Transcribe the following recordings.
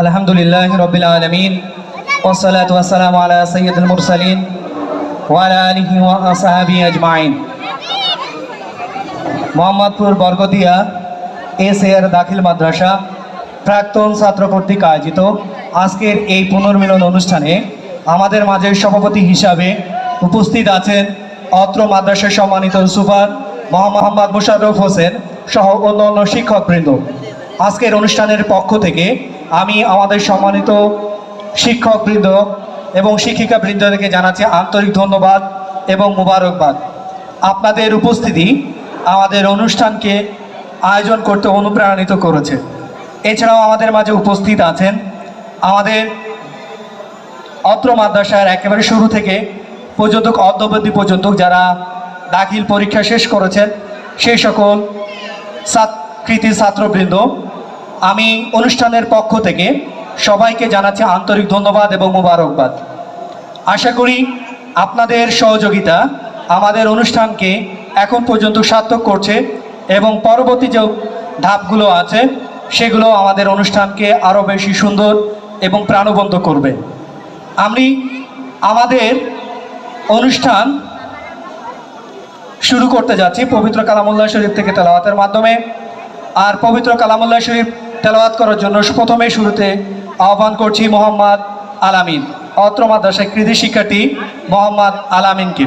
আলহামদুলিল্লাহ রবিল আলমিন। ওসালাত ওয়াসালাম আলা সৈয়দুল মুরসালিন মোহাম্মদপুর বরগদিয়া এস এর দাখিল মাদ্রাসা প্রাক্তন ছাত্র কর্তৃক আয়োজিত। আজকের এই পুনর্মিলন অনুষ্ঠানে আমাদের মাঝে সভাপতি হিসাবে উপস্থিত আছেন অত্র মাদ্রাসার সম্মানিত সুপার মোহাম্মদ মুশাররফ হোসেন সহ অন্য অন্য শিক্ষকবৃন্দ। আজকের অনুষ্ঠানের পক্ষ থেকে আমি আমাদের সম্মানিত শিক্ষকবৃন্দ এবং শিক্ষিকাবৃন্দকে জানাচ্ছি আন্তরিক ধন্যবাদ এবং মুবারকবাদ। আপনাদের উপস্থিতি আমাদের অনুষ্ঠানকে আয়োজন করতে অনুপ্রাণিত করেছে। এছাড়াও আমাদের মাঝে উপস্থিত আছেন আমাদের অত্র মাদ্রাসার একেবারে শুরু থেকে পর্যন্ত, অদ্যবধি পর্যন্ত যারা দাখিল পরীক্ষা শেষ করেছেন, সেই সকল কৃতি ছাত্রবৃন্দ, আমি অনুষ্ঠানের পক্ষ থেকে সবাইকে জানাচ্ছি আন্তরিক ধন্যবাদ এবং মুবারকবাদ। আশা করি আপনাদের সহযোগিতা আমাদের অনুষ্ঠানকে এখন পর্যন্ত সার্থক করছে এবং পরবর্তী যে ধাপগুলো আছে, সেগুলো আমাদের অনুষ্ঠানকে আরও বেশি সুন্দর এবং প্রাণবন্ত করবে। আমি আমাদের অনুষ্ঠান শুরু করতে যাচ্ছি পবিত্র কালামুল্লাহ শরীফ থেকে তেলাওয়াতের মাধ্যমে। আর পবিত্র কালামুল্লাহ শরীফ তেলাওয়াত করার জন্য প্রথমে শুরুতে আহ্বান করছি মোহাম্মদ আলামিন অত্র মাদ্রাসায় কৃতি শিক্ষার্থী মোহাম্মদ আলামিনকে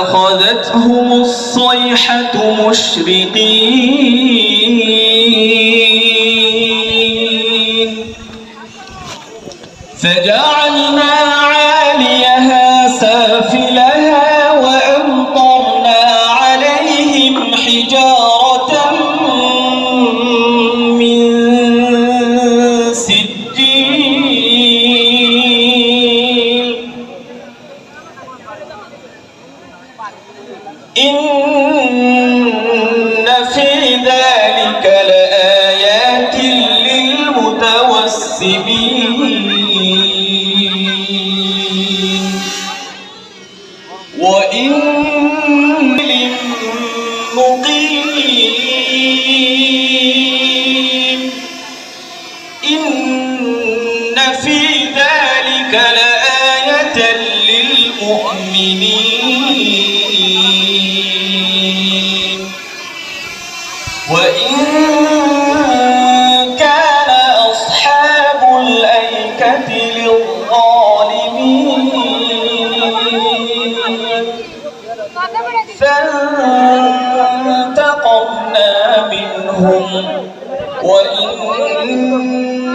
فأخذتهم الصيحة مشرقين. فجعلنا للمتوسمين وإن للمقيم. إن في ذلك لآية للمؤمنين.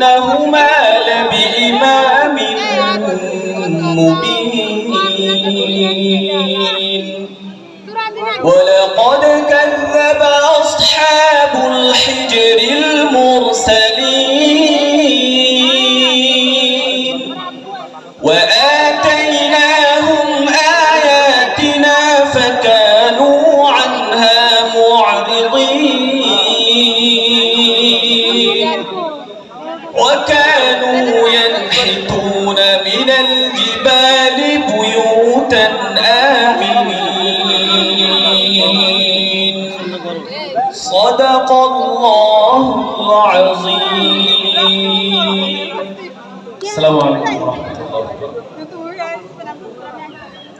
وإنهما لبإمام مبين. ولقد كذب أصحاب الحجر المرسلين. صدق الله العظيم السلام عليكم ورحمة الله وبركاته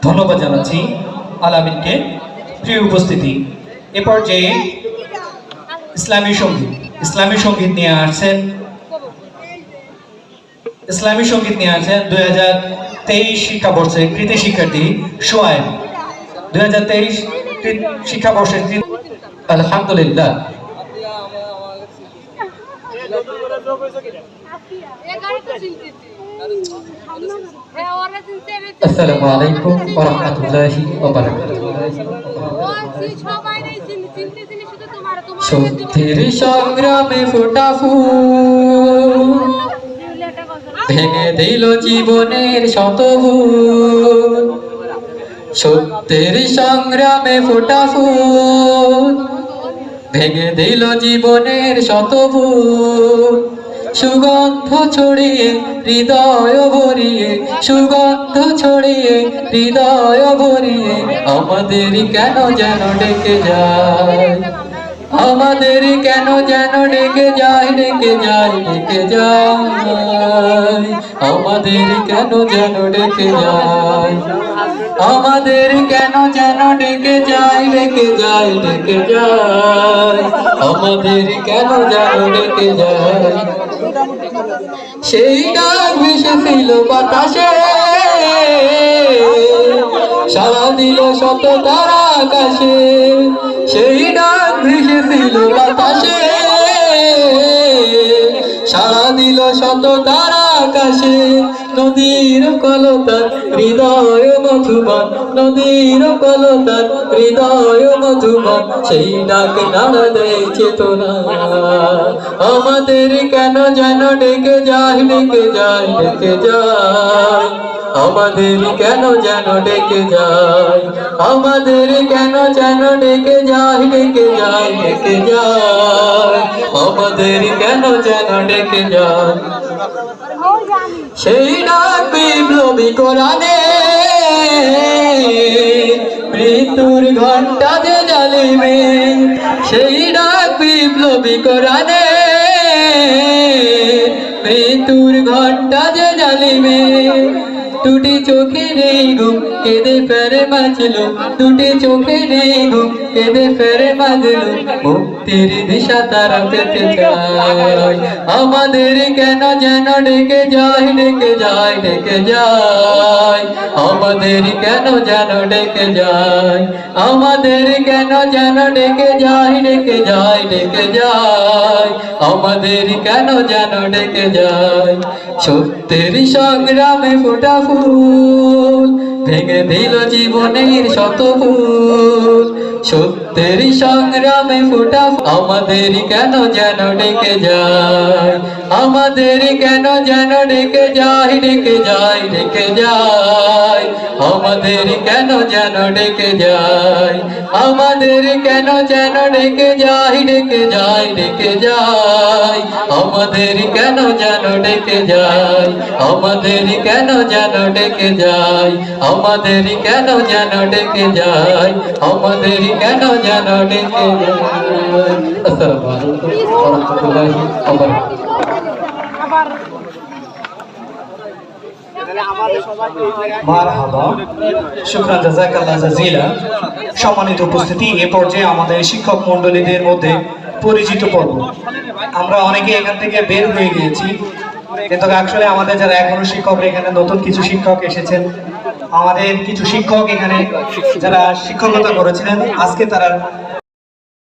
ধন্যবাদ জানাচ্ছি আলামিনকে প্রিয় উপস্থিতি এ পর্যায়ে ইসলামী সঙ্গীত ইসলামী সঙ্গীত নিয়ে আসছেন ইসলামী সঙ্গীত নিয়ে আসছেন দুই হাজার তেইশ শিক্ষাবর্ষে কৃতি শিক্ষার্থী সোয়েব দুই হাজার তেইশ তৃ- শিক্ষাবর্ষের তৃ- আলহামদুলিল্লাহ। আসসালামু আলাইকুম ওয়া সংগ্রামে ফোটা ফুল। ভেঙে দিল জীবনের শত ভুল সত্যের সংগ্রামে ফোটা ভেঙে দিল জীবনের শত সুগন্ধ ছড়িয়ে হৃদয় ভরিয়ে, সুগন্ধ ছড়িয়ে হৃদয় ভরিয়ে, আমাদের কেন যেন ডেকে যায়? আমাদের কেন যেন ডেকে যায় ডেকে যায় ডেকে যায়? আমাদের কেন যেন ডেকে যায়? আমাদের কেন যেন ডেকে যায় ডেকে যায় ডেকে যায়? আমাদের কেন যেন ডেকে যায়? সেই ডাক ভেসেছিল বাতাসে। সারা দিল শত তারা আকাশে। সেই ডাক ভেসেছিল বাতাসে। সারা দিল শত তারা আকাশে। নদীর কলতার হৃদয় মধুবন। নদীর কলতার হৃদয় মধুবন। সেই ডাক নাড়া দেয় চেতনা আমাদের কেন যেন ডেকে যায় ডেকে যায় ডেকে যায়? আমাদের কেন যেন ডেকে যায়? আমাদের কেন যেন ডেকে যায় ডেকে যায় ডেকে যায়? আমাদের কেন যেন ডেকে যায়? সেই ডাক বিপ্লবী কোরআনে মৃত্যুর ঘণ্টা যে জ্বালিবে সেই ডাক বিপ্লবী কোরআনে মৃত্যুর ঘণ্টা যে জ্বালিবে দুটি চোখে নেই ঘুম, কেঁদে ফেরে বাঁচল দুটি চোখে নেই ঘুম, কেঁদে ফেরে বাঁচল মুক্তির দিশা তারা পেতে চায়। আমাদের কেন যেন ডেকে যায় ডেকে যায় ডেকে যায়? আমাদের কেন যেন ডেকে যায়? আমাদের কেন যেন ডেকে যায় ডেকে যায় ডেকে যায়? আমাদের কেন যেন ডেকে যায়? সত্যের সংগ্রামে ফোটা ফুল, ভেঙে দিল জীবনের শত ফুল। সত্যের সংগ্রামে ফোটা। আমাদের কেন যেন ডেকে যায় আমাদের কেন যেন ডেকে যায় ডেকে যায় ডেকে যায় আমাদের কেন যেন ডেকে যায়? আমাদের কেন যেন ডেকে যায়? ডেকে যায় ডেকে যায়। আমাদের কেন যেন ডেকে যায়? আমাদের কেন যেন ডেকে যায়? আমাদের কেন যেন ডেকে যায়? আমাদের কেন যেন ডেকে যায়? আসসালামু আলাইকুম। ওয়া রাহমাতুল্লাহি ওয়া বারাকাতুহু সম্মানিত উপস্থিতি, এ পর্যায়ে আমাদের শিক্ষক মণ্ডলীদের মধ্যে পরিচিত পর্ব। আমরা অনেকে এখান থেকে বের হয়ে গিয়েছি। কিন্তু আসলে আমাদের যারা এখনও শিক্ষক, এখানে নতুন কিছু শিক্ষক এসেছেন। আমাদের কিছু শিক্ষক এখানে যারা শিক্ষকতা করেছিলেন, আজকে তারা